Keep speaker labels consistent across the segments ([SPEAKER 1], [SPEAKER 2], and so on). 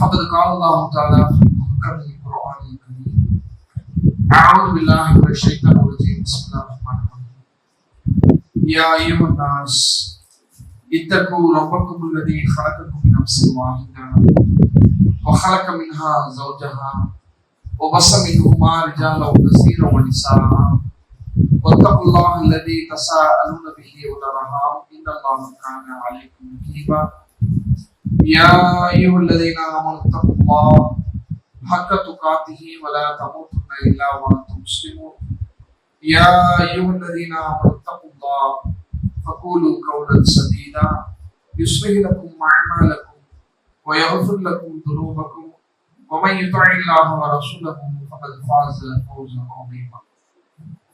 [SPEAKER 1] فقد قال الله تعالى في القرآن الكريم. أعوذ بالله من الشيطان الرجيم. بسم الله الرحمن الرحيم. يا أيها الناس اتقوا ربكم الذي خلقكم من نفس واحدة وخلق منها زوجها وبص منهما رجالا كثيرا ونساء. واتقوا الله الذي تساءلون به والأرحام. إن الله كان عليكم رقيبا. يا أيها الذين آمنوا اتقوا الله حق تقاته ولا تموتن إلا وأنتم مسلمون. يا أيها الذين آمنوا اتقوا الله فقولوا قولا سديدا. يصلح لكم أعمالكم ويغفر لكم ذنوبكم. ومن يطع الله ورسوله فقد فاز فوزا عظيما.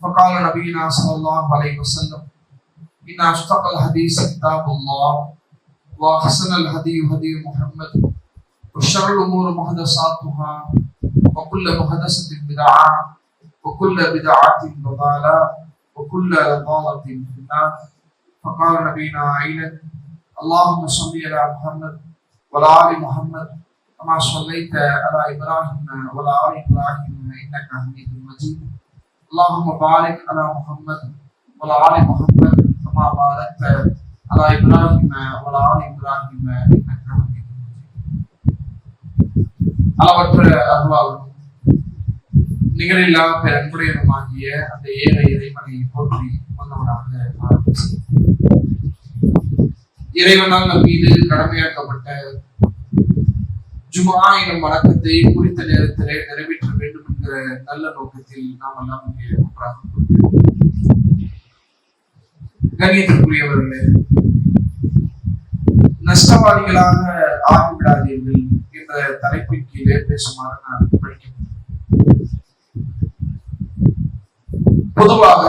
[SPEAKER 1] فقال نبينا صلى الله عليه وسلم إن أصدق الحديث كتاب الله. وأحسن الهدي هدي محمد وشر الأمور محدثاتها وكل محدثة بدعة وكل بدعة ضلالة وكل ضالة في النار. فقال نبينا أيضا اللهم صل على محمد وعلى آل محمد كما صليت على إبراهيم وعلى آل إبراهيم إنك حميد مجيد. اللهم بارك على محمد وعلى آل محمد كما باركت على ابراهيم وعلى ال ابراهيم انك حميد مجيد அளவற்ற அருளாளனும் நிகரில்லா பெருங்குடையனுமாகிய அந்த ஏக இறைவனை போற்றி வந்தவனாக ஆரம்பிச்சு இறைவனால் நம் மீது கடமையாக்கப்பட்ட ஜுமா எனும் வணக்கத்தை குறித்த நேரத்திலே நிறைவேற்ற வேண்டும் என்கிற நல்ல நோக்கத்தில் நாம் எல்லாம் இங்கே ஒன்றாக கண்ணியத்திற்குரியவர்களே நஷ்டவாதிகளாக ஆகிவிடாதீர்கள் என்ற தலைப்பின் கீழே பேசுமாறு நான் படிக்கிறேன். பொதுவாக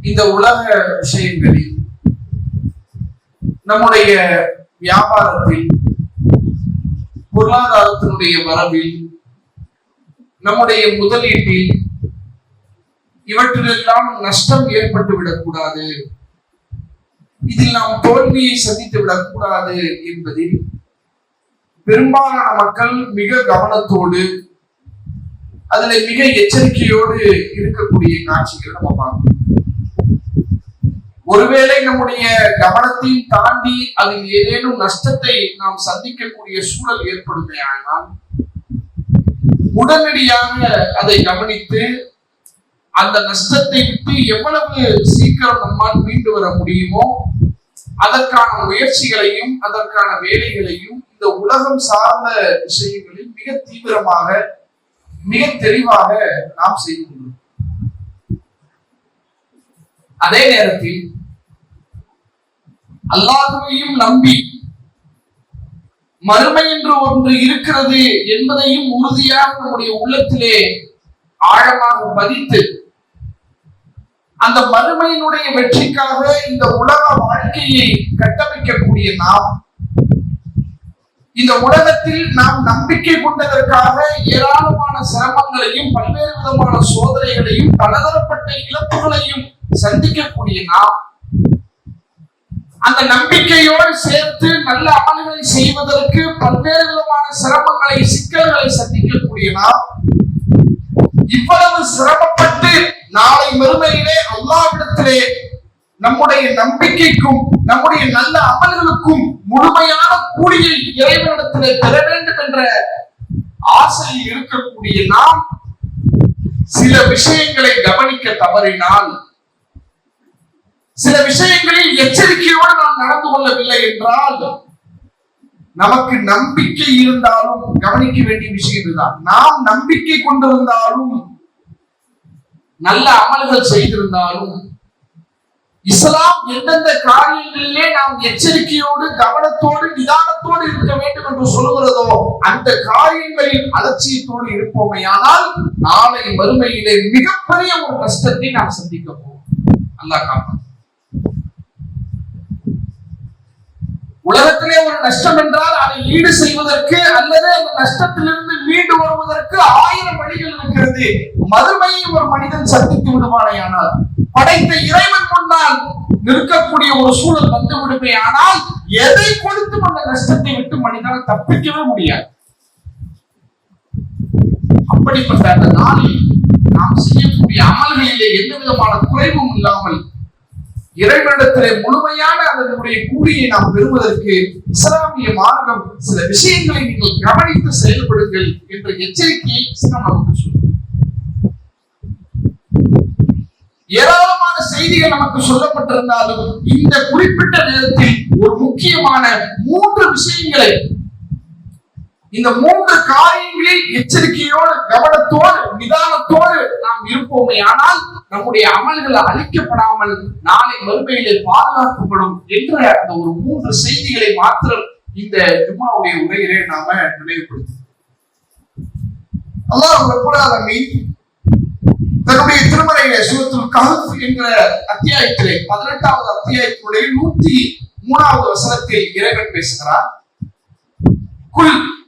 [SPEAKER 1] இந்த உலக விஷயங்களில் நம்முடைய வியாபாரத்தில் பொருளாதாரத்தினுடைய வரவில் நம்முடைய முதலீட்டில் இவற்றிலெல்லாம் நஷ்டம் ஏற்பட்டு விடக்கூடாது. இதில் நாம் தோல்வியை சந்தித்து விடக்கூடாது என்பதில் பெரும்பாலான மக்கள் மிக கவனத்தோடு அதுல மிக எச்சரிக்கையோடு இருக்கக்கூடிய காட்சிகளை நம்ம பார்க்கணும். ஒருவேளை நம்முடைய கவனத்தையும் தாண்டி அதில் ஏதேனும் நஷ்டத்தை நாம் சந்திக்கக்கூடிய சூழல் ஏற்படுமே ஆனால் உடனடியாக அதை கவனித்து அந்த நஷ்டத்தை விட்டு எவ்வளவு சீக்கிரம் நம்மால் மீண்டு வர முடியுமோ அதற்கான முயற்சிகளையும் அதற்கான வேலைகளையும் இந்த உலகம் சார்ந்த விஷயங்களில் மிக தீவிரமாக மிக தெளிவாக நாம் செய்து கொள்வோம் அதே நேரத்தில் அல்லாஹுவையும் நம்பி மறுமை என்று ஒன்று இருக்கிறது என்பதையும் உறுதியாக நம்முடைய உள்ளத்திலே ஆழமாக பதித்து அந்த மறுமையினுடைய வெற்றிக்காக இந்த உலக வாழ்க்கையை கட்டமைக்கக்கூடிய நாம் இந்த உலகத்தில் நாம் நம்பிக்கை கொண்டதற்காக ஏராளமான சிரமங்களையும் பல்வேறு விதமான சோதனைகளையும் பலதரப்பட்ட இழப்புகளையும் சந்திக்கக்கூடிய நாம் அந்த நம்பிக்கையோடு சேர்த்து நல்ல அமல்களை செய்வதற்கு பல்வேறு விதமான சிரமங்களை சிக்கல்களை சந்திக்கக்கூடிய நாம் இவ்வளவு சிரமப்பட்டு நாளை மறுமையிலே அல்லாவிடத்திலே நம்முடைய நம்பிக்கைக்கும் நம்முடைய நல்ல அமல்களுக்கும் முழுமையான கூலியை இறைவனிடத்திலே பெற வேண்டும் என்ற ஆசையில் இருக்கக்கூடிய நாம் சில விஷயங்களை கவனிக்க தவறினால் சில விஷயங்களில் எச்சரிக்கையோடு நாம் நடந்து கொள்ளவில்லை என்றால் நமக்கு நம்பிக்கை இருந்தாலும் கவனிக்க வேண்டிய விஷயம் இதுதான். நாம் நம்பிக்கை கொண்டிருந்தாலும் நல்ல அமல்கள் செய்திருந்தாலும் இஸ்லாம் எந்தெந்த காரியங்களிலே நாம் எச்சரிக்கையோடு கவனத்தோடு நிதானத்தோடு இருக்க வேண்டும் என்று சொல்லுகிறதோ அந்த காரியங்களில் அலட்சியத்தோடு இருப்போமையானால் நாளை வறுமையிலே மிகப்பெரிய ஒரு கஷ்டத்தை நாம் சந்திக்க போவோம் அல்லாஹ் காப்பாற்று உலகத்திலே ஒரு நஷ்டம் என்றால் அதை ஈடு செய்வதற்கு அல்லது அந்த நஷ்டத்திலிருந்து மீண்டு வருவதற்கு ஆயிரம் வழிகள் இருக்கிறது. மறுமையை ஒரு மனிதன் சந்தித்து விடுவானேயானால் படைத்த இறைவன் முன்னால் நிற்கக்கூடிய ஒரு சூழல் வந்து விடுமே ஆனால் எதை கொடுத்தும் அந்த நஷ்டத்தை விட்டு மனிதனால் தப்பிக்கவே முடியாது. அப்படிப்பட்ட அந்த நாளில் நாம் செய்யக்கூடிய அமல்களிலே எந்த விதமான குறைவும் இல்லாமல் இறைவனிடத்திலே முழுமையான அதனுடைய கூலியை நாம் பெறுவதற்கு இஸ்லாமிய மார்க்கம் சில விஷயங்களை நீங்கள் கவனித்து செயல்படுங்கள் என்ற எச்சரிக்கையை இஸ்லாம் நமக்கு சொல்லும். ஏராளமான செய்திகள் நமக்கு சொல்லப்பட்டிருந்தாலும் இந்த குறிப்பிட்ட நேரத்தில் ஒரு முக்கியமான மூன்று விஷயங்களை இந்த மூன்று காரியங்களில் எச்சரிக்கையோடு கவனத்தோடு நிதானத்தோடு நாம் இருப்போமே. ஆனால் நம்முடைய அமல்கள் அழிக்கப்படாமல் நாளை மறுமையிலே பாதுகாக்கப்படும் என்ற அந்த ஒரு மூன்று செய்திகளை மாத்திரம் இந்த ஜும்மாவுடைய உரையிலே நாம நினைவுபடுத்தோம் அல்லாஹ் ரப்பல் தன்னுடைய திருமலையிலே சூரத்துல் கஹப் என்ற அத்தியாயத்திலே பதினெட்டாவது அத்தியாயத்தினுடைய நூத்தி மூணாவது வசனத்தில் இறைவன் பேசுகிறார். குல்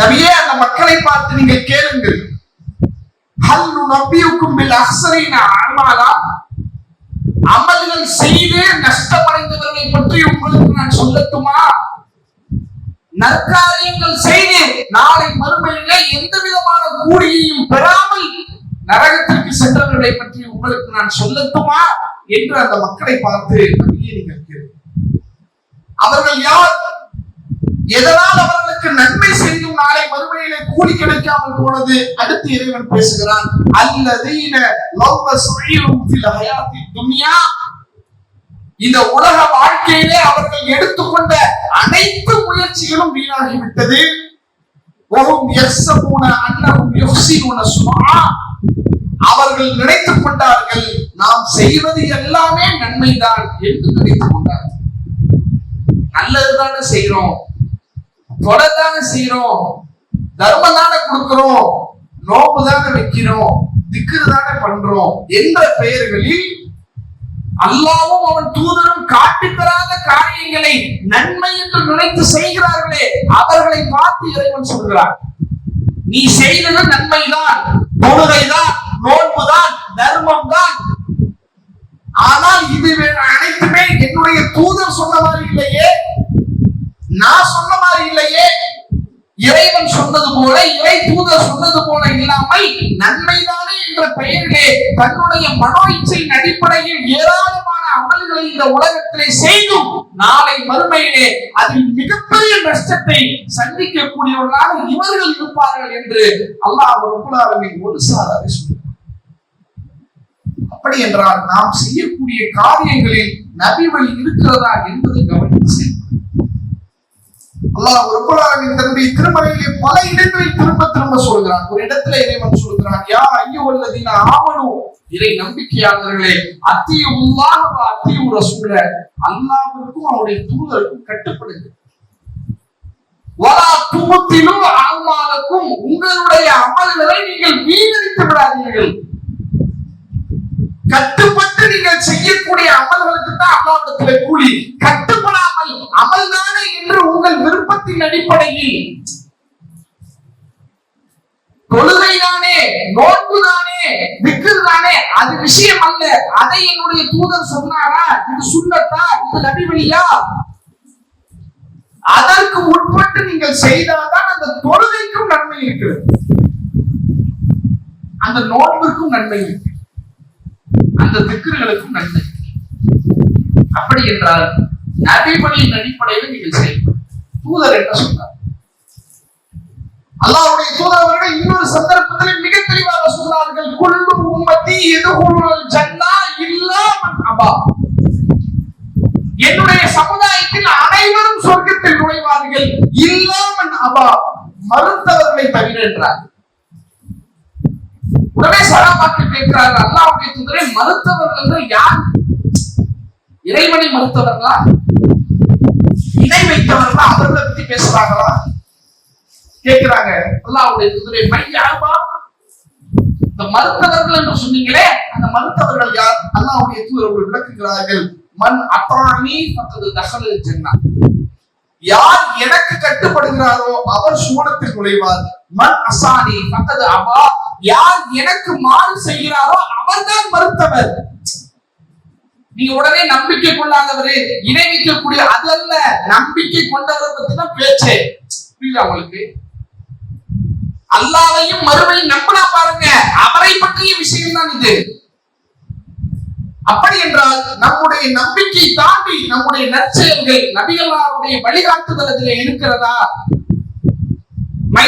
[SPEAKER 1] நபியே அந்த மக்களை பார்த்து நீங்கள் கேளுங்கள். ஹல்லு நபியுக்கும் பில் அஹ்சரீன அமாலா. அமல்கள் செய்து நஷ்டமடைந்தவர்களை பற்றி உங்களுக்கு நான் சொல்லட்டுமா? நற்காரியங்கள் செய்து நாளை மறுமையிலே எந்த விதமான கூலியையும் பெறாமல் நரகத்திற்கு சென்றவர்களை பற்றி உங்களுக்கு நான் சொல்லட்டுமா? என்று அந்த மக்களை பார்த்து நபியே நீங்கள் கேளுங்கள். அவர்கள் யார்? எதனால் அவர்களுக்கு நன்மை செய்யும் நாளை மறுமையிலே கூலி கிடைக்காமல் போனது? அடுத்து இறைவன் பேசுகிறான் அல்லதீன லவ்வ சுயரும் துன்யா. இந்த உலக வாழ்க்கையிலே அவர்கள் எடுத்துக்கொண்ட அனைத்து முயற்சிகளும் வீணாகிவிட்டது. ஒஹும் யஹ்சபூன அன்னஹும் சுமா அவர்கள் நினைத்துக் கொண்டார்கள் நாம் செய்வது எல்லாமே நன்மைதான் என்று நினைத்துக் கொண்டார்கள். நல்லதுதானே செய்யறோம் கொலை தானே செய்யறோம் தர்மம் தானே கொடுக்கிறோம்? நோப்பு தானே வைக்கிறோம்? திக்ரு தானே பண்றோம்? என்ற பெயர்களில் அல்லாவும் அவன் தூதரும் காட்டி தராத காரியங்களை நன்மை என்று நினைத்து செய்கிறார்களே அவர்களை பார்த்து இறைவன் சொல்கிறார் நீ செய்தது நன்மைதான் தொழுகைதான் நோன்புதான் தர்மம் தான் ஆனால் இது அனைத்துமே என்னுடைய தூதர் சொன்ன மாதிரி இல்லையே. நான் சொன்ன சொன்னது இறை தூதர் சொன்னது போல இல்லாமல் நன்மைதானே என்ற பெயரிலே தன்னுடைய மனோ இச்சையின் அடிப்படையில் ஏராளமான அமல்களை இந்த உலகத்திலே செய்தும் நாளை மறுமையிலே அதில் மிகப்பெரிய நஷ்டத்தை சந்திக்கக்கூடியவர்களாக இவர்கள் இருப்பார்கள் என்று அல்லாஹ் ரபுல்லாவின் ஒரு சாராரை சொல்கிறார் அப்படி என்றால் நாம் செய்யக்கூடிய காரியங்களில் நபி வழி இருக்கிறதா என்பதை கவனித்து அல்லாஹ் ரப்பலாவின் தன்னுடைய திருமலையிலே பல இடங்களில் திரும்ப திரும்ப சொல்கிறான். ஒரு இடத்துல இறைவன் சொல்கிறான் யா ஐயுவல்லதீன ஆமனு. இறை நம்பிக்கையாளர்களே அத்திய உள்ளாக அத்திய ஒரு சூழ அல்லாவிற்கும் அவருடைய தூதருக்கும் கட்டுப்படுங்க வலா துபத்திலும் ஆமாலுக்கும் உங்களுடைய அமல்களை நீங்கள் வீணடித்து விடாதீர்கள். கட்டுப்பட்டு நீங்கள் செய்யக்கூடிய அமல்களுக்கு தான் அல்லாவிடத்திலே கூலி. கட்டுப்படாமல் அமல்தானே என்று உங்கள் விருப்பத்தின் அடிப்படையில். தொழுகை தானே நோன்பு தானே விக்கிரு தானே அது விஷயம் அல்ல. அதை என்னுடைய தூதர் சொன்னாரா? இது சுண்ணத்தா? இது நபிவழியா? அதற்கு உட்பட்டு நீங்கள் செய்தால்தான் அந்த தொழுகைக்கும் நன்மை இருக்கிறது. அந்த நோன்புக்கும் நன்மை இருக்கு. அந்த திக்குகளுக்கும் நன்மை. அப்படி என்றால் நபிபணியின் அடிப்படையில் நீங்கள் செயல்படும் தூதர் என்ன சொன்னார்? அல்லாவுடைய தூதரவர்கள் இன்னொரு சந்தர்ப்பத்தில் மிக தெளிவாக சொன்னார்கள் குல்லு உம்மத்தி எதுகுல் ஜன்னா இல்லாமல் அபா. என்னுடைய சமுதாயத்தில் அனைவரும் சொர்க்கத்தில் நுழைவார்கள் இல்லாமன் அபா. மறுத்தவர்களை தவிர என்றார். உடனே சராபாக்கு கேட்கிறார் அல்லாவுடைய தூதரே மருத்துவர்கள் யார்? இறைவனை மறுத்தவர்களா? இணை வைத்தவர்களா? அவர்களை பத்தி பேசுறாங்களா? கேட்கிறாங்க அல்லாவுடைய தூதரே மையாபா இந்த மருத்துவர்கள் என்று சொன்னீங்களே அந்த மருத்துவர்கள் யார்? அல்லாவுடைய தூதர்கள் விளக்குகிறார்கள் மண் அத்தானி மற்றது தகவல் ஜென்னா. யார் எனக்கு கட்டுப்படுகிறாரோ அவர் சூனத்தில் நுழைவார். மண் அசானி பக்கத்து அபா. யார் எனக்கு மாறு செய்கிறாரோ அவர்தான் மறுத்தவர். நீங்க உடனே நம்பிக்கை கொள்ளாதவரு இணை வைக்கக்கூடிய அதல்ல நம்பிக்கை கொண்டவரை பத்தி தான் பேச்சே. புரியுதா உங்களுக்கு? அல்லாவையும் மறுமையும் நம்பினா பாருங்க அவரை பற்றிய விஷயம் தான் இது. அப்படி என்றால் நம்முடைய நம்பிக்கை தாண்டி நம்முடைய நற்செயல்கள் நபிகளாருடைய வழிகாட்டுதலத்தில் இருக்கிறதா? மை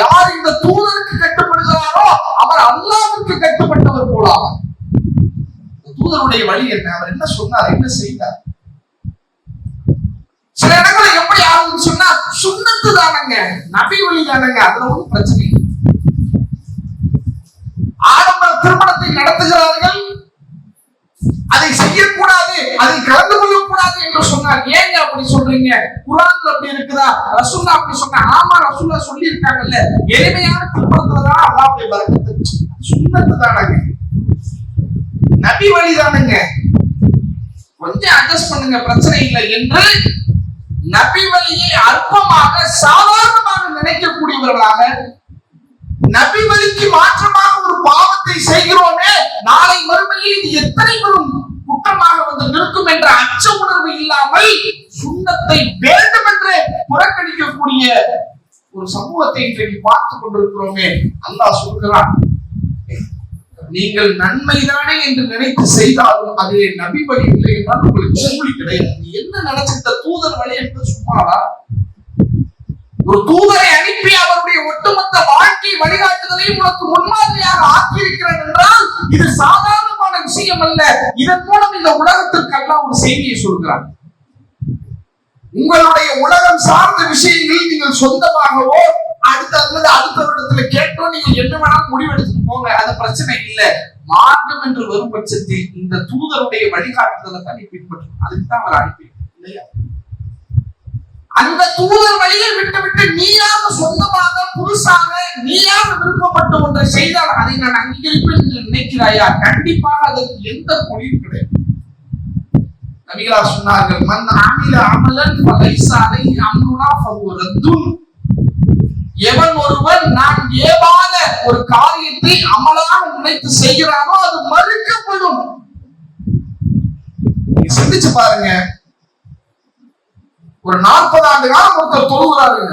[SPEAKER 1] யார் இந்த தூதருக்கு கட்டுப்படுகிறாரோ அவர் அல்லாவுக்கு கட்டுப்பட்டவர் போலாவார் தூதருடைய வழி என்ன? அவர் என்ன சொன்னார்? என்ன செய்தார்? சில இடங்களை எப்படி ஆகுதுன்னு சொன்னா சுண்ணத்து தானங்க நபி வழி தானங்க அதுல ஒன்றும் பிரச்சனை இல்லை. ஆடம்பர திருமணத்தை நடத்துகிறார்கள். அதை செய்யக்கூடாது அதை கலந்து கொள்ளக்கூடாது என்று சொன்னார். ஏங்க அப்படி சொல்றீங்க? குரான்ல அப்படி இருக்குதா? ரசூல்லா அப்படி சொன்ன ஆமா ரசூல்லா சொல்லி இருக்காங்கல்ல எளிமையான திருமணத்துலதான் அல்லாவுடைய வரக்கத்து சுண்ணத்து தானங்க. நபி வழி தானுங்க. கொஞ்சம் அட்ஜஸ்ட் பண்ணுங்க பிரச்சனை இல்லை என்று நபி வழியை அற்பமாக சாதாரணமாக நினைக்கக்கூடியவர்களாக நபி வழிக்கு மாற்றமாக ஒரு பாவத்தை செய்கிறோமே நாளை மறுமையில் இது எத்தனை பெரும் குற்றமாக வந்து நிற்கும் என்ற அச்ச உணர்வு இல்லாமல் சுண்ணத்தை வேண்டும் என்று புறக்கணிக்கக்கூடிய ஒரு சமூகத்தை இன்றைக்கு பார்த்து கொண்டிருக்கிறோமே. அல்லாஹ் சொல்கிறான் நீங்கள் நன்மைதானே என்று நினைத்து செய்தாலும் அது நபி வழி இல்லை என்றால் உங்களுக்கு கூலி கிடையாது. நீ என்ன நினைச்சிருந்த தூதர் வழி என்று சும்மாவா? ஒரு தூதரை அனுப்பி அவருடைய ஒட்டுமொத்த வாழ்க்கை வழிகாட்டுதலையும் உனக்கு முன்மாதிரியாக ஆக்கியிருக்கிறார் என்றால் இது சாதாரணமான விஷயம் அல்ல. இதன் மூலம் இந்த உலகத்திற்கு எல்லாம் ஒரு செய்தியை சொல்கிறார் உங்களுடைய உலகம் சார்ந்த விஷயங்களில் நீங்கள் சொந்தமாகவோ அடுத்த அல்லது அடுத்த வருடத்துல கேட்டோ நீங்க என்ன வேணாலும் முடிவெடுத்துட்டு போங்க. அது பிரச்சனை இல்லை. மார்க்கம் என்று வரும் பட்சத்தில் இந்த தூதருடைய வழிகாட்டுதலை தனி பின்பற்றும். அதுக்கு தான் அவர் அனுப்பி இல்லையா? அந்த தூதர் வழியில் விட்டுவிட்டு நீயாக சொந்தமாக புதுசாக நீயாக விருப்பப்பட்டு ஒன்றை செய்தால் அதை நான் அங்கீகரிப்பேன் என்று நினைக்கிறாயா? கண்டிப்பாக அதற்கு எந்த பொழிவு கிடையாது. நபிகளா சொன்னார்கள் மன் ஆமில அமலன் ஃபலைஸ அம்னுனா அம்ருனா எவன் ஒருவன் நான் ஏவாத ஒரு காரியத்தை அமலாக நினைத்து செய்கிறானோ அது மறுக்கப்படும். நீ சிந்திச்சு பாருங்க. ஒரு நாற்பது ஆண்டு காலம் ஒருத்தர் தொழுகிறாருங்க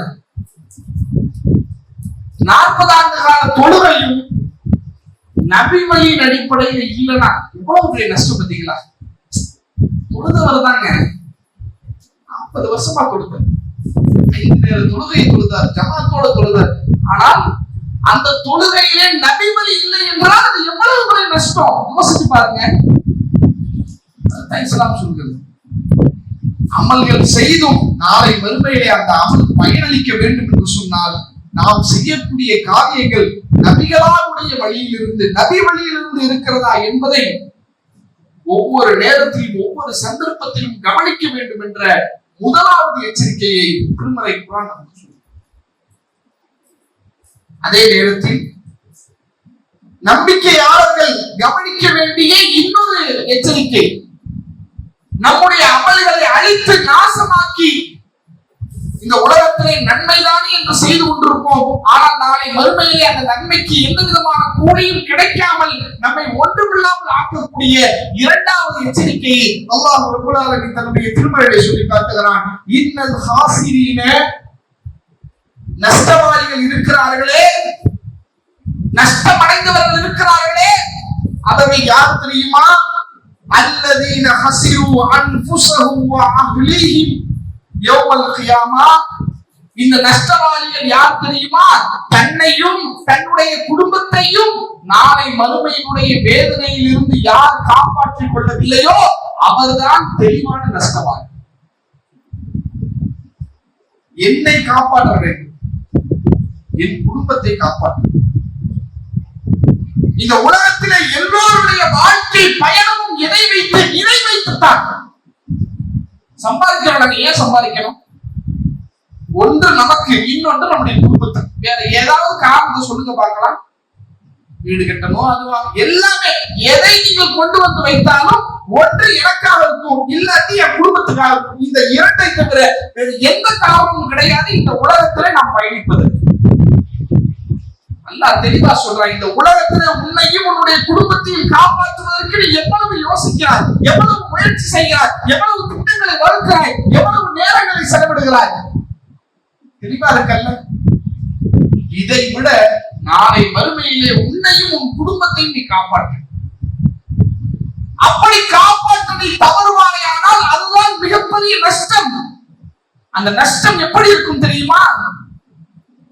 [SPEAKER 1] நாற்பது ஆண்டு கால தொழுகையும் நபி அடிப்படையில் இல்லைன்னா எவ்வளவு பெரிய நஷ்டம் பார்த்தீங்களா? தொழுதவர் தாங்க நாற்பது வருஷமா கொடுத்தார் ஐந்து தொழுகையை தொழுதார் ஜமாத்தோட தொழுதார். ஆனால் அந்த தொழுகையிலே நபிமலி இல்லை என்றால் அது எவ்வளவு பெரிய நஷ்டம்? யோசிச்சு பாருங்க. அதுதான் இஸ்லாம் சொல்கிறது. அமல்கள் செய்தும் நாளை மறுமையிலே அந்த அமல் பயனளிக்க வேண்டும் என்று சொன்னால் நாம் செய்யக்கூடிய காரியங்கள் நபிகளாருடைய வழியிலிருந்து நபி வழியிலிருந்து இருக்கிறதா என்பதை ஒவ்வொரு நேரத்திலும் ஒவ்வொரு சந்தர்ப்பத்திலும் கவனிக்க வேண்டும் என்ற முதலாவது எச்சரிக்கையை திருமறை குரான் நமக்கு அதே நேரத்தில் நம்பிக்கையாளர்கள் கவனிக்க வேண்டிய இன்னொரு எச்சரிக்கை நம்முடைய அமல்களை அழித்து நாசமாக்கி இந்த உலகத்திலே நன்மைதானே என்று செய்து கொண்டிருப்போம். ஆனால் நாளை மறுமையிலே அந்த நன்மைக்கு எந்த விதமான கூலியும் கிடைக்காமல் நம்மை ஒன்றுமில்லாமல் ஆக்கக்கூடிய இரண்டாவது எச்சரிக்கையை அல்லாஹ் தன்னுடைய திருமறையை சொல்லி காட்டுகிறான். இன்னல் ஹாசிரீன நஷ்டவாளிகள் இருக்கிறார்களே. நஷ்டமடைந்தவர்கள் இருக்கிறார்களே. அவர்கள் யார் தெரியுமா? الذين خسروا அன்ஃபுஸஹும் வ يوم யௌமல் இந்த நஷ்டவாளிகள் யார் தெரியுமா? தன்னையும் தன்னுடைய குடும்பத்தையும் நாளை மறுமையினுடைய வேதனையில் இருந்து யார் காப்பாற்றிக் கொள்ளவில்லையோ அவர்தான் தெளிவான நஷ்டவாளி. என்னை காப்பாற்ற வேண்டும். என் குடும்பத்தை காப்பாற்ற இந்த உலகத்திலே எல்லோருடைய வாழ்க்கை பயணமும் எதை வைத்து இதை வைத்துத்தான் சம்பாதிக்கிறவங்க ஏன் சம்பாதிக்கணும்? ஒன்று நமக்கு இன்னொன்று நம்முடைய குடும்பத்துக்கு. வேற ஏதாவது காரணத்தை சொல்லுங்க பார்க்கலாம். வீடு கட்டணும் அதுவா எல்லாமே எதை நீங்கள் கொண்டு வந்து வைத்தாலும் ஒன்று எனக்காக இருக்கும் இல்லாட்டி என் குடும்பத்துக்காக இருக்கும். இந்த இரண்டை தவிர எந்த காரணமும் கிடையாது. இந்த உலகத்துல நாம் பயணிப்பது. நல்லா தெளிவா சொல்றாங்க இந்த உலகத்துல உன்னையும் உன்னுடைய குடும்பத்தையும் காப்பாற்றுவதற்கு நீ எவ்வளவு யோசிக்கிறாய் எவ்வளவு முயற்சி செய்கிறாய் எவ்வளவு திட்டங்களை வகுக்கிறாய் எவ்வளவு நேரங்களை செலவிடுகிறாய்? தெளிவா இருக்கல்ல? இதை விட நாளை மறுமையிலே உன்னையும் உன் குடும்பத்தையும் நீ காப்பாற்று. அப்படி காப்பாற்ற நீ ஆனால் அதுதான் மிகப்பெரிய நஷ்டம். அந்த நஷ்டம் எப்படி இருக்கும் தெரியுமா?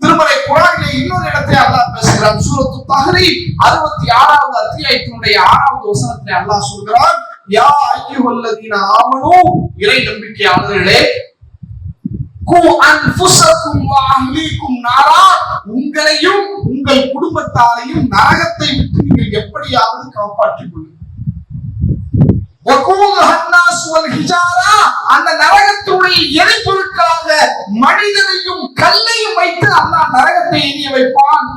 [SPEAKER 1] திருமலை குரானிலே இன்னொரு இடத்தை அல்லாஹ் பேசுகிறான். சூரத்து தஹரி அறுபத்தி ஆறாவது அத்தியாயத்தினுடைய ஆறாவது வசனத்திலே அல்லாஹ் சொல்கிறான் யா ஐயுஹல்லதீன ஆமனு. இறை நம்பிக்கையாளர்களே கு அன்ஃபுஸக்கும் வ அஹ்லீக்கும் நாரா. உங்களையும் உங்கள் குடும்பத்தாரையும் நரகத்தை விட்டு நீங்கள் எப்படியாவது காப்பாற்றிக் கொள்ளுங்கள் வகூதுஹா அன்னாஸ் வல் ஹிஜாரா அந்த நரகத்துடைய எரிபொருட்களாக மனிதனையும் கல்லையும் வைத்து அண்ணா நரகத்தை எரிய வைப்பான்.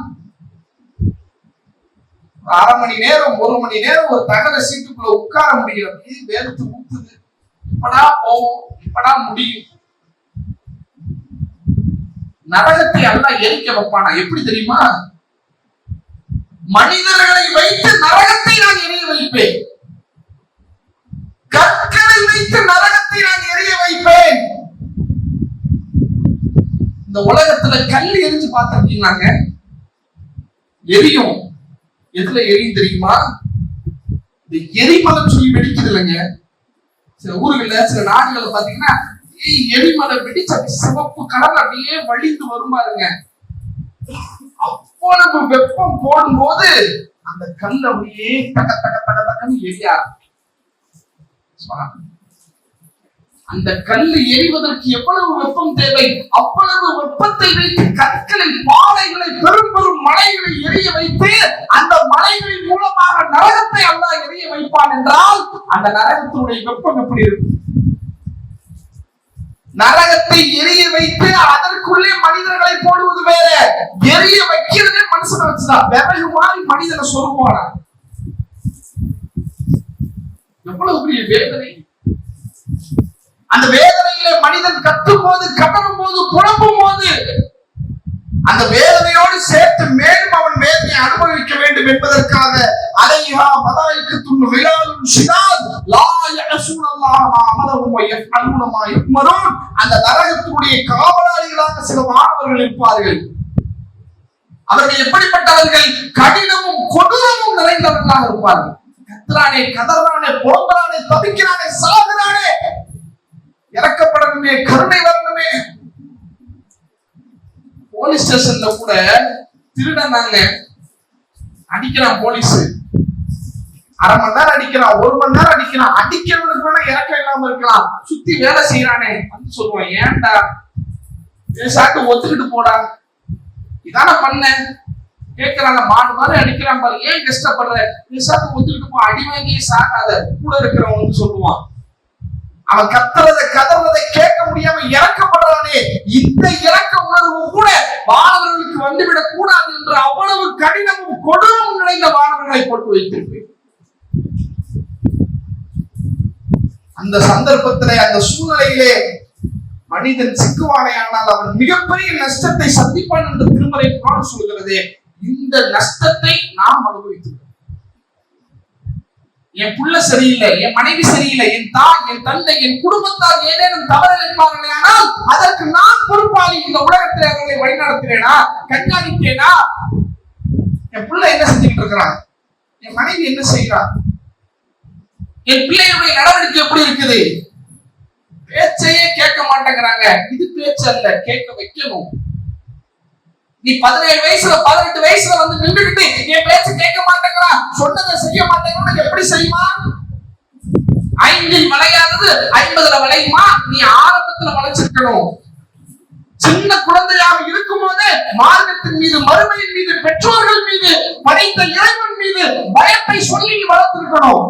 [SPEAKER 1] அரை மணி நேரம் ஒரு மணி நேரம் ஒரு தகர சீட்டுக்குள்ள உட்கார முடியும். வேர்த்து ஊத்துது. இப்படா போவோம் இப்படா முடியும். நரகத்தை அல்லாஹ் எரிக்க வைப்பானா? எப்படி தெரியுமா? மனிதர்களை வைத்து நரகத்தை நான் எரிய வைப்பேன். கற்களை வைத்து நரகத்தை நான் எரிய வைப்பேன். இந்த உலகத்துல கல் எரிஞ்சு பார்த்திருக்கீங்களாங்க? எரியும். எதுல எரியும் தெரியுமா? இந்த எரிமலம் சொல்லி வெடிக்குது இல்லைங்க. சில ஊர்கள்ல சில நாடுகள்ல பாத்தீங்கன்னா ஏய், எரிமலை வெடிச்சு அப்படி சிவப்பு கலர் அப்படியே வழிந்து வருமாருங்க அப்போ நம்ம வெப்பம் போடும்போது அந்த கல் அப்படியே தக தக தக தக்கன்னு எரிய சொல்றாங்க அந்த கல் எரிவதற்கு எவ்வளவு வெப்பம் தேவை? அவ்வளவு வெப்பத்தை வைத்து கற்களை பாறைகளை பெரும் பெரும் மலைகளை எரிய வைத்து அந்த மலைகளின் மூலமாக நரகத்தை அல்லா எரிய வைப்பான் என்றால் அந்த நரகத்தினுடைய வெப்பம் எப்படி இருக்கும்? நரகத்தை எரிய வைத்து அதற்குள்ளே மனிதர்களை போடுவது வேற. எரிய வைக்கிறதே மனுஷனை வச்சுதான். விறகு மாதிரி மனிதனை சொல்லுவானா எவ்வளவு பெரிய வேதனை? அந்த வேதனையிலே மனிதன் கத்தும் போது கதறும் போது புலம்பும் போது அந்த வேதனையோடு சேர்த்து மேலும் அவன் வேதனை அனுபவிக்க வேண்டும் என்பதற்காக அலைஹா மதாய்க்கு துண்ணு விழாலும் சினால் லா யஅசூன அல்லாஹ் மா அமரஹும் அந்த நரகத்தினுடைய காவலாளிகளாக சில மாணவர்கள் இருப்பார்கள். அவர்கள் எப்படிப்பட்டவர்கள்? கடினமும் கொடூரமும் நிறைந்தவர்களாக இருப்பார்கள். கத்துறானே கதறானே புலம்புறானே தவிக்கிறானே சாகுறானே. இறக்கப்படணுமே கருணை வரணுமே. போலீஸ் ஸ்டேஷன்ல கூட திருடனாங்க அடிக்கிறான் போலீஸ். அரை மணி நேரம் அடிக்கிறான் ஒரு மணி நேரம் அடிக்கிறான். அடிக்கிறவனுக்கு வேணா இறக்கம் இல்லாம இருக்கலாம். சுத்தி வேலை செய்யறானே வந்து சொல்லுவான். ஏன்டா? பேசாட்டு ஒத்துக்கிட்டு போடா. இதான பண்ண? கேட்கிறாங்க மாடு மாதிரி அடிக்கிறான் பாரு. ஏன் கஷ்டப்படுற? பேசாட்டு ஒத்துக்கிட்டு போ அடி வாங்கி சாகாத கூட இருக்கிறவன் சொல்லுவான். அவன் கத்துறதை கதறதை கேட்க முடியாம இறக்கப்படுறானே. இந்த இறக்க உணர்வு கூட மாணவர்களுக்கு வந்துவிடக் கூடாது என்று அவ்வளவு கடினமும் கொடூரம் நிறைந்த மாணவர்களை போட்டு வைத்திருப்பேன். அந்த சந்தர்ப்பத்திலே அந்த சூழ்நிலையிலே மனிதன் சிக்குவானே ஆனால் அவன் மிகப்பெரிய நஷ்டத்தை சந்திப்பான் என்று திருமறை குரான் சொல்கிறது. இந்த நஷ்டத்தை நாம் அனுபவித்துள்ளோம். என் புள்ள சரியில்லை என் மனைவி சரியில்லை என் தாய் என் தந்தை என் குடும்பத்தார் ஏதேனும் தவறு இருப்பார்களே ஆனால் அதற்கு நான் பொறுப்பாளி இந்த உலகத்தில் அவர்களை வழிநடத்தினேனா கண்காணித்தேனா என் பிள்ளை என்ன செஞ்சுட்டு இருக்கிறான்? என் மனைவி என்ன செய்கிறா என் பிள்ளையுடைய நடவடிக்கை எப்படி இருக்குது? பேச்சையே கேட்க மாட்டேங்கிறாங்க. இது பேச்சு அல்ல கேட்க வைக்கணும். நீ பதினேழு வயசுல பதினெட்டு வயசுல வந்து நின்றுகிட்டு என் பேச்சு கேட்க மாட்டேங்கிறான் சொன்னதை செய்ய மாட்டேங்கிறான் எப்படி செய்யுமா? ஐந்தில் விளையாதது ஐம்பதுல விளையுமா? நீ ஆரம்பத்துல விளைச்சிருக்கணும். சின்ன குழந்தையாக இருக்கும் போதே மார்க்கத்தின் மீது மறுமையின் மீது பெற்றோர்கள் மீது படைத்த இறைவன் மீது பயத்தை சொல்லி நீ வளர்த்திருக்கணும்.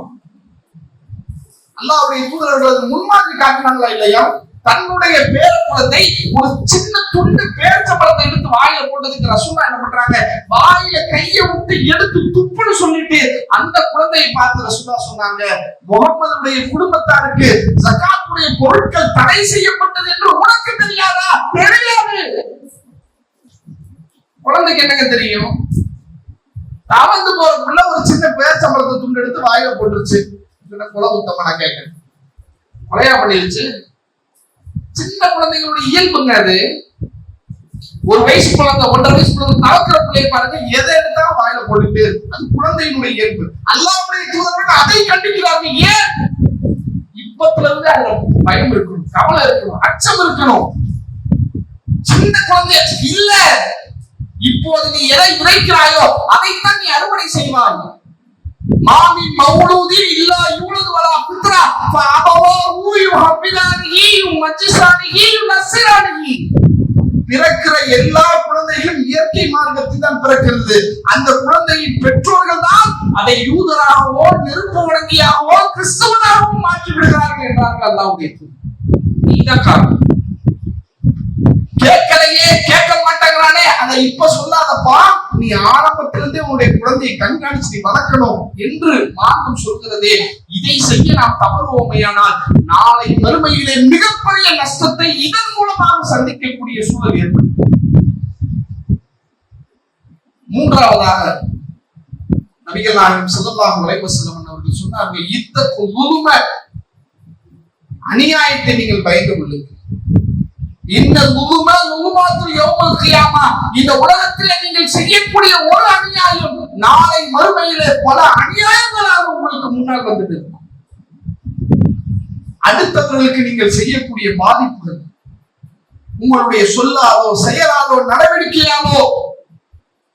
[SPEAKER 1] அல்லாவுடைய தூதர்கள் முன்மாதிரி காட்டினாங்களா இல்லையா? தன்னுடைய பேர குழந்தை ஒரு சின்ன துண்டு பேரச்சம்பளத்தை எடுத்து வாயில போட்டதுக்கு ரசூலா என்ன பண்றாங்க? வாயில கைய விட்டு எடுத்து துப்புன்னு சொல்லிட்டு அந்த குழந்தையை பார்த்து ரசூலா சொன்னாங்க முகமதுடைய குடும்பத்தாருக்கு ஜகாத்துடைய பொருட்கள் தடை செய்யப்பட்டது என்று உனக்கு தெரியாதா? தெரியாது. குழந்தைக்கு என்னங்க தெரியும்? தவந்து போறதுக்குள்ள ஒரு சின்ன பேரச்சம்பளத்தை துண்டு எடுத்து வாயில போட்டுருச்சு. இதுல குல உத்தம நான் கேட்கிறேன். கொலையா பண்ணிருச்சு? சின்ன குழந்தைகளுடைய இயல்புங்க அது. ஒரு வயசு குழந்தை ஒன்றரை வயசு குழந்தை தவக்கிற பிள்ளைய பாருங்க எதை எடுத்தாலும் வாயில போட்டுட்டு அது குழந்தையினுடைய இயல்பு. அல்லாவுடைய தூதர்கள் அதை கண்டிக்கிறார்கள். ஏன்? இப்பத்துல இருந்து அதுல பயம் இருக்கணும் கவலை இருக்கணும் அச்சம் இருக்கணும். சின்ன குழந்தை இல்ல. இப்போது நீ எதை விதைக்கிறாயோ அதைத்தான் நீ அறுவடை செய்வாய். மாமி மௌலூதி இல்லா யூலது வலா புத்ரா ஃபஅபவாஹு யுஹப்பிதானிஹி யுமஜ்ஜிசானிஹி யுனஸ்ஸிரானிஹி பிறக்கிற எல்லா குழந்தைகளும் இயற்கை மார்க்கத்தில் தான் பிறக்கிறது. அந்த குழந்தையின் பெற்றோர்கள் தான் அதை யூதராகவோ நெருப்பு வழங்கியாகவோ கிறிஸ்தவனாகவோ மாற்றி விடுகிறார்கள் என்றார்கள் அல்லாவுடைய நீதான் காரணம். கேட்கலையே கேட்க மாட்டேங்கிறானே அதை இப்ப சொல்லாதப்பா நீ ஆரம்பத்திலிருந்தே உன்னுடைய குழந்தையை கண்காணிச்சு நீ வளர்க்கணும் என்று மார்க்கம் சொல்கிறதே. இதை செய்ய நாம் தவறுவோமையானால் நாளை மறுமையிலே மிகப்பெரிய நஷ்டத்தை இதன் மூலமாக சந்திக்கக்கூடிய சூழல் ஏற்படும். மூன்றாவதாக நபிகள் நாயகம் ஸல்லல்லாஹு அலைஹி வஸல்லம் அவர்கள் சொன்னார்கள் இத்த உரும அநியாயத்தை நீங்கள் பயந்து கொள்ளுங்கள். இந்த முதுமா முதுமாத்து யௌமல் கியாமா இந்த உலகத்திலே நீங்கள் செய்யக்கூடிய ஒரு அநியாயம் நாளை மறுமையிலே பல அநியாயங்களாக உங்களுக்கு முன்னால் வந்துட்டு அடுத்தவர்களுக்கு நீங்கள் செய்யக்கூடிய பாதிப்புகள் உங்களுடைய சொல்லாலோ செயலாலோ நடவடிக்கையாலோ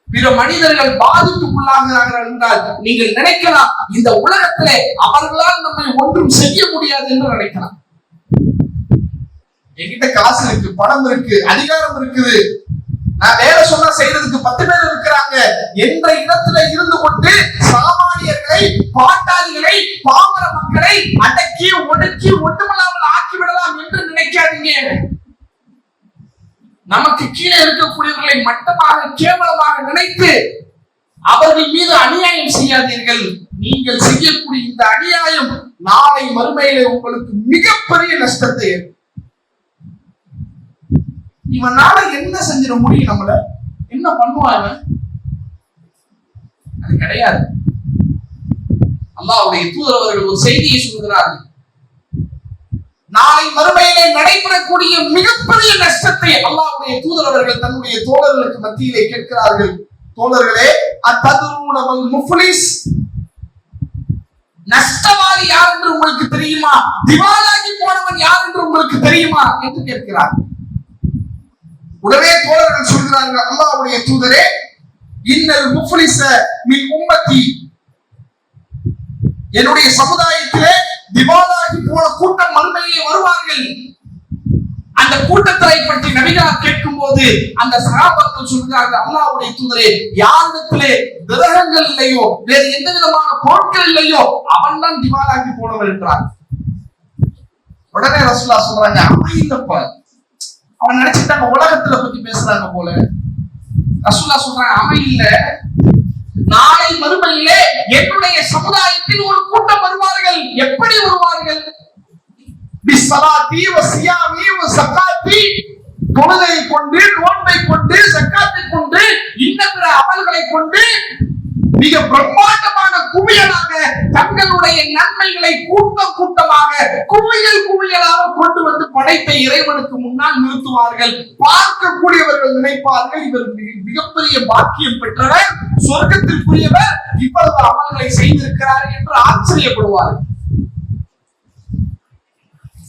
[SPEAKER 1] பிற மனிதர்கள் பாதிப்புக்குள்ளாகிறார்கள் என்றால் நீங்கள் நினைக்கலாம் இந்த உலகத்திலே அவர்களால் நம்மை ஒன்றும் செய்ய முடியாது என்று நினைக்கலாம். என்கிட்ட காசு இருக்கு பணம் இருக்கு அதிகாரம் இருக்குது. நான் வேலை சொன்னா செய்யறதுக்கு பத்து பேர் இருக்கிறாங்க. என்ற இடத்துல இருந்து கொண்டு சாமானியர்களை பாட்டாளிகளை பாமர மக்களை அடக்கி ஒடுக்கி ஒட்டுமில்லாமல் ஆக்கி விடலாம் என்று நினைக்காதீங்க. நமக்கு கீழே இருக்கக்கூடியவர்களை மட்டமாக கேவலமாக நினைத்து அவர்கள் மீது அநியாயம் செய்யாதீர்கள். நீங்கள் செய்யக்கூடிய இந்த அநியாயம் நாளை மறுமையிலே உங்களுக்கு மிகப்பெரிய நஷ்டத்தை ஏற்படும் இவனால என்ன செஞ்சிட முடியும் நம்மள? என்ன பண்ணுவான் இவன்? அது கிடையாது. அல்லாஹ்வுடைய தூதரவர்கள் ஒரு செய்தியை சொல்கிறார்கள். நாளை மறுமையிலே நடைபெறக்கூடிய மிகப்பெரிய நஷ்டத்தை அல்லாஹ்வுடைய தூதரவர்கள் தன்னுடைய தோழர்களுக்கு மத்தியிலே கேட்கிறார்கள். தோழர்களே அத்ததுருணவல் முஃப்லிஸ்? நஷ்டவாதி யார் என்று உங்களுக்கு தெரியுமா? திவாலாகி போனவன் யார் என்று உங்களுக்கு தெரியுமா? என்று கேட்கிறார். உடனே தோழர்கள் சொல்கிறார்கள் அல்லாவுடைய தூதரே இன்னல் முஃப்லிஸ மின் உம்மத்தி. என்னுடைய சமுதாயத்திலே திவாலாகி போன கூட்டம் மறுமையிலே வருவார்கள். அந்த கூட்டத்தை பற்றி நபிகளார் கேட்கும் போது அந்த சகாபாக்கள் சொல்கிறார்கள் அல்லாவுடைய தூதரே யாரிடத்திலே விரகங்கள் இல்லையோ வேறு எந்த விதமான பொருட்கள் இல்லையோ அவன் தான் திவாலாகி போனவன் என்றார். உடனே ரசுல்லா சொல்றாங்க அவன் இல்லப்பா அவன் நினைச்சிட்டாங்க உலகத்துல பத்தி பேசுறாங்க போல. ரசூலா சொல்றாங்க அவன் இல்ல. நாளை மறுமையிலே என்னுடைய சமுதாயத்தில் ஒரு கூட்டம் வருவார்கள். எப்படி வருவார்கள்? தொழுகை கொண்டு நோன்பை கொண்டு சக்காத்தை கொண்டு இன்ன பிற அமல்களை கொண்டு மிக பிரம்மாண்டமான குவியலாக தங்களுடைய நன்மைகளை கூட்டம் கூட்டமாக குவியல் குவியலாக கொண்டு வந்து படைப்பை இறைவனுக்கு முன்னால் நிறுத்துவார்கள். பார்க்கக்கூடியவர்கள் நினைப்பார்கள். இவர் மிக- மிகப்பெரிய பாக்கியம் பெற்றவர் சொர்க்கத்திற்குரியவர் இவ்வளவு அமல்களை செய்திருக்கிறார் என்று ஆச்சரியப்படுவார்கள்.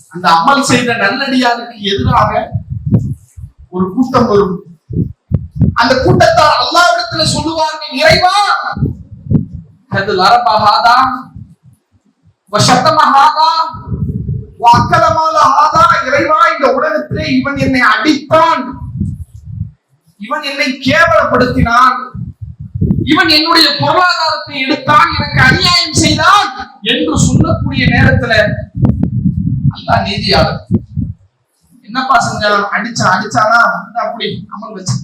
[SPEAKER 1] அந்த அமல் செய்த நல்லடியாருக்கு எதிராக ஒரு கூட்டம் வரும். அந்த கூட்டத்தார் அல்லாவிடத்துல சொல்லுவார்கள் இறைவா அது லரபஹாதா வசத்தமஹாதா வாக்கலமால இறைவா இந்த உலகத்திலே இவன் என்னை அடித்தான் இவன் என்னை கேவலப்படுத்தினான். இவன் என்னுடைய பொருளாதாரத்தை எடுத்தான் எனக்கு அநியாயம் செய்தான் என்று சொல்லக்கூடிய நேரத்துல அல்லாஹ் நீதியாளர். என்னப்பா செஞ்சாலும் அடிச்சான் அடிச்சானா? அப்படி அமல் வச்சு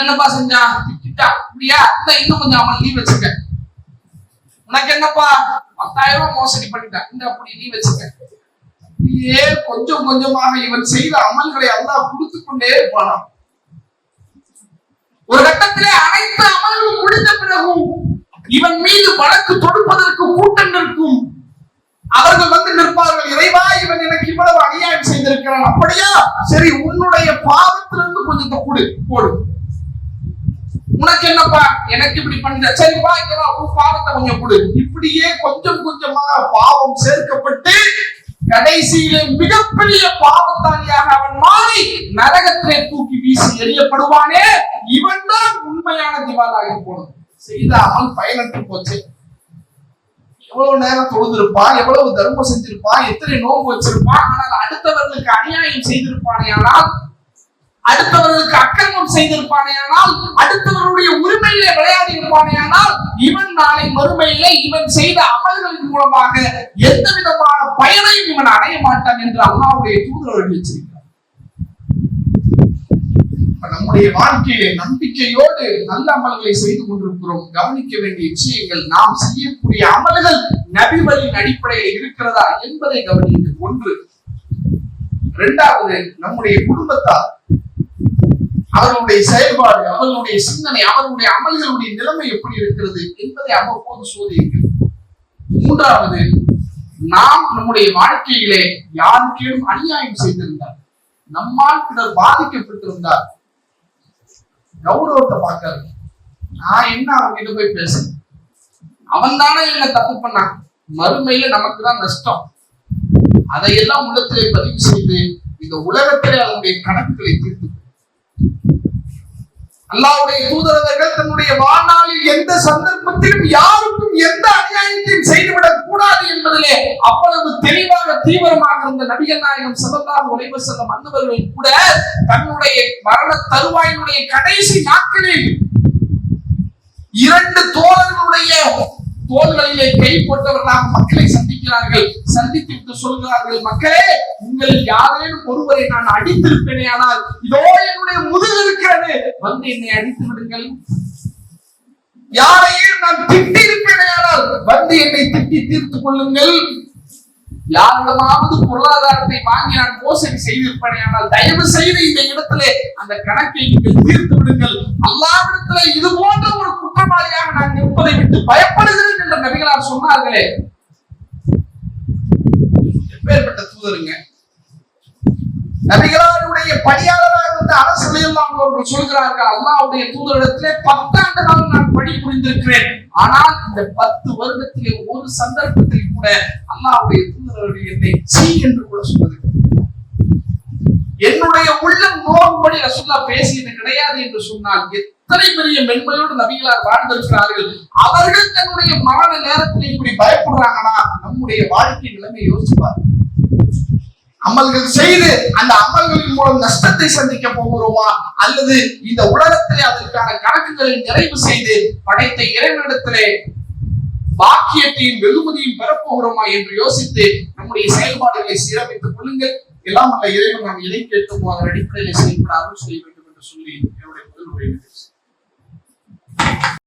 [SPEAKER 1] என்னப்பா செஞ்சான் திட்டா? அப்படியா இந்த இன்னும் கொஞ்சம் அவன் லீவ் வச்சுக்க உனக்கு என்னப்பா? பத்தாயிரம் ரூபாய் மோசடி பண்ணிட்டான். இந்த அப்படி லீவ் வச்சுக்க நீயே கொஞ்சம் கொஞ்சமாக இவன் செய்த அமல்களை எல்லாம் கொடுத்து கொண்டே இருப்பானாம் ஒரு கட்டத்திலே அனைத்து அமல்களும் முடிந்த பிறகும் இவன் மீது வழக்கு தொடுப்பதற்கு கூட்டம் நிற்கும். அவர்கள் வந்து நிற்பார்கள். இறைவா இவன் எனக்கு இவ்வளவு அநியாயம் செய்திருக்கிறான். அப்படியா? சரி உன்னுடைய பாவத்திலிருந்து கொஞ்சம் கொடு. போடு. உனக்கு என்னப்பா எனக்கு இப்படி பண்ண சரிப்பா இங்க உன் பாவத்தை கொஞ்சம் கொடு. இப்படியே கொஞ்சம் கொஞ்சமாக பாவம் சேர்க்கப்பட்டு கடைசியிலே மிகப்பெரிய பாவத்தாளியாக அவன் மாறி நரகத்திலே தூக்கி வீசி எறியப்படுவானே. இவன் தான் உண்மையான திவாலாகி போனது. செய்த அமல் பயனற்று போச்சு. எவ்வளவு நேரம் தொழுதிருப்பான் எவ்வளவு தர்மம் செஞ்சிருப்பான் எத்தனை நோன்பு வச்சிருப்பான் ஆனால் அடுத்தவர்களுக்கு அநியாயம் செய்திருப்பானே ஆனால் அடுத்தவர்களுக்கு அக்கிரமம் செய்திருப்பானே ஆனால் அடுத்தவர்களுடைய உரிமையிலே விளையாடி இருப்பானே ஆனால் இவன் நாளை மறுமையிலே இவன் செய்த அமல்களின் மூலமாக எந்த விதமான பயனையும் இவன் அடைய மாட்டான் என்று அல்லாவுடைய தூதர் அறிவிச்சிருக்கிறார் நம்முடைய வாழ்க்கையிலே நம்பிக்கையோடு நல்ல அமல்களை செய்து கொண்டிருக்கிறோம். கவனிக்க வேண்டிய விஷயங்கள் நாம் செய்யக்கூடிய அமல்கள் நபிகளின் அடிப்படையில் இருக்கிறதா என்பதை கவனிக்க ஒன்று இரண்டாவது நம்முடைய குடும்பத்தார் அவர்களுடைய செயல்பாடு அவர்களுடைய சிந்தனை அவர்களுடைய அமல்களுடைய நிலைமை எப்படி இருக்கிறது என்பதை அவ்வப்போது சோதிக்கிறது மூன்றாவது நாம் நம்முடைய வாழ்க்கையிலே யாருக்கேனும் அநியாயம் செய்திருந்தார் நம்மால் பிறர் பாதிக்கப்பட்டிருந்தார் கௌரவத்தை பார்க்காரு நான் என்ன அவங்கிட்ட போய் பேசுறேன்? அவன் தானே என்ன தப்பு பண்ணான். மறுமையில நமக்கு தான் நஷ்டம். அதையெல்லாம் உள்ளத்திலே பதிவு செய்து இந்த உலகத்திலே அதனுடைய கணக்குகளை தீர்த்து அல்லாவுடைய தூதரவர்கள் தன்னுடைய வாழ்நாளில் எந்த சந்தர்ப்பத்திலும் யாருக்கும் எந்த அநியாயத்தையும் செய்துவிடக் கூடாது என்பதிலே அவ்வளவு தெளிவாக தீவிரமாக இருந்த நபிகள் நாயகம் செல்லல்லாஹு அலைஹி செல்லும் அன்பர்கள் கூட தன்னுடைய மரண தருவாயினுடைய கடைசி நாட்களில் இரண்டு தோழர்களுடைய தோள்களிலே கை போட்டவர்களாக மக்களை சந்திக்கிறார்கள் சந்தித்து விட்டு சொல்கிறார்கள் மக்களே உங்களில் யாரேனும் ஒருவரை நான் அடித்திருப்பேனே ஆனால் இதோ என்னுடைய முதுகு இருக்கிறது. வந்து என்னை அடித்து விடுங்கள். யாரையும் நான் திட்டிருப்பேனே ஆனால் வந்து என்னை திட்டி தீர்த்துக் கொள்ளுங்கள். யாரிடமாவது பொருளாதாரத்தை வாங்கி நான் மோசடி செய்திருப்பேன் ஆனால் தயவு செய்து இந்த இடத்திலே அந்த கணக்கை நீங்கள் தீர்த்து விடுங்கள். அல்லாவிடத்திலே இது போன்ற ஒரு குற்றவாளியாக நான் நிற்பதை விட்டு பயப்படுகிறேன் என்று நபிகளார் சொன்னார்களே. எப்பேற்பட்ட தூதருங்க? நபிகளாருடைய பணியாளராக இருந்த அரசு எல்லாம் அவர்கள் சொல்கிறார்கள் அல்லாவுடைய தூதரிடத்திலே பத்தாண்டு காலம் நான் பணி புரிந்திருக்கிறேன். ஆனால் இந்த பத்து வருடத்திலே ஒரு சந்தர்ப்பத்தில் கூட அல்லாவுடைய தூதரவர்கள் என்னை சீ என்று கூட சொன்னது. என்னுடைய உள்ளம் நோன்படி ரசுல்லா பேசியது கிடையாது என்று சொன்னால் எத்தனை பெரிய மென்மையோடு நபிகளார் வாழ்ந்திருக்கிறார்கள். அவர்கள் தன்னுடைய மரண நேரத்தில் இப்படி பயப்படுறாங்கன்னா நம்முடைய வாழ்க்கை நிலைமை யோசிப்பார்கள். அமல்கள் செய்து அந்த அமல்களின் மூலம் நஷ்டத்தை சந்திக்க போகிறோமா? அல்லது இந்த உலகத்திலே அதற்கான கணக்குகளை நிறைவு செய்து படைத்த இறைவனிடத்திலே பாக்கியத்தையும் வெகுமதியும் பெறப்போகிறோமா என்று யோசித்து நம்முடைய செயல்பாடுகளை சீரமைத்துக் கொள்ளுங்கள். எல்லாம் உள்ள இறைவன் நாம் எதை கேட்டுமோ அதன் அடிப்படையில் செயல்படாமல் செய்ய வேண்டும் என்று சொல்லி என்னுடைய முதல் உரையினர்